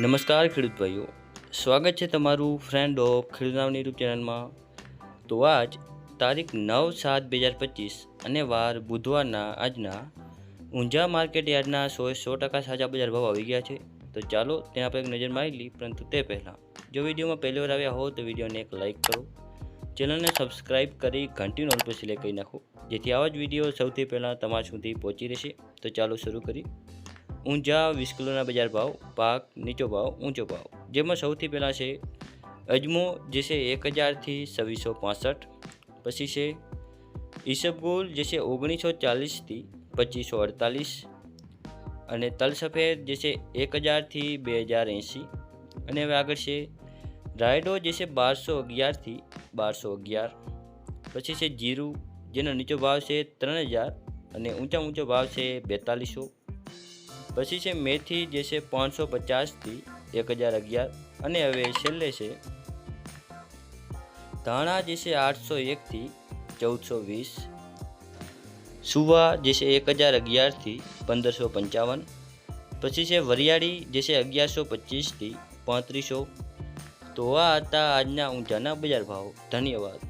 નમસ્કાર ખેડૂત ભાઈઓ. સ્વાગત છે તમારું ફ્રેન્ડ ઓફ ખેડૂતનાવની યુટ્યુબ ચેનલમાં. તો આજ તારીખ નવ સાત બે હજાર પચીસ અને વાર બુધવારના આજના ઊંઝા માર્કેટ યાર્ડના સો સો ટકા સાજા બજાર ભાવ આવી ગયા છે. તો ચાલો તેના આપણે એક નજર મારી લઈ પરંતુ તે પહેલાં જો વિડીયોમાં પહેલી વાર આવ્યા હો તો વિડીયોને એક લાઇક કરો. ચેનલને સબસ્ક્રાઇબ કરી ઘંટી નોલ પર સિલેક્ટ કરી નાખો, જેથી આવા જ વીડિયો સૌથી પહેલાં તમારા સુધી પહોંચી રહેશે. તો ચાલો શરૂ કરી ઊંઝા વીસ કિલોના બજાર ભાવ, પાક નીચો ભાવ, ઊંચો ભાવ. જેમાં સૌથી પહેલાં છે અજમો, જે છે એક હજારથી છવ્વીસો પાસઠ. પછી છે ઈસબગુલ, જે છે ઓગણીસો ચાલીસથી પચીસો અડતાલીસ. અને તલ સફેદ જે છે એક હજારથી બે હજાર એંસી અને હવે આગળ છે રાયડો, જે છે બારસો અગિયારથી બારસો અગિયાર. પછી છે જીરું, જેનો નીચો ભાવ છે ત્રણ હજાર અને ઊંચા ઊંચો ભાવ છે બેતાલીસો. પછી છે મેથી જે છે પાંચસો પચાસથી એક હજાર અગિયાર. અને હવે છેલ્લે છે ધાણા જે છે આઠસો એકથી ચૌદસો વીસ. સુવા જે છે એક હજાર અગિયારથી પંદરસો પંચાવન. પછી છે વરિયાળી જે છે અગિયારસો પચીસથી પાંત્રીસો. તો આ હતા આજના ઊંઝાના બજાર ભાવ. ધન્યવાદ.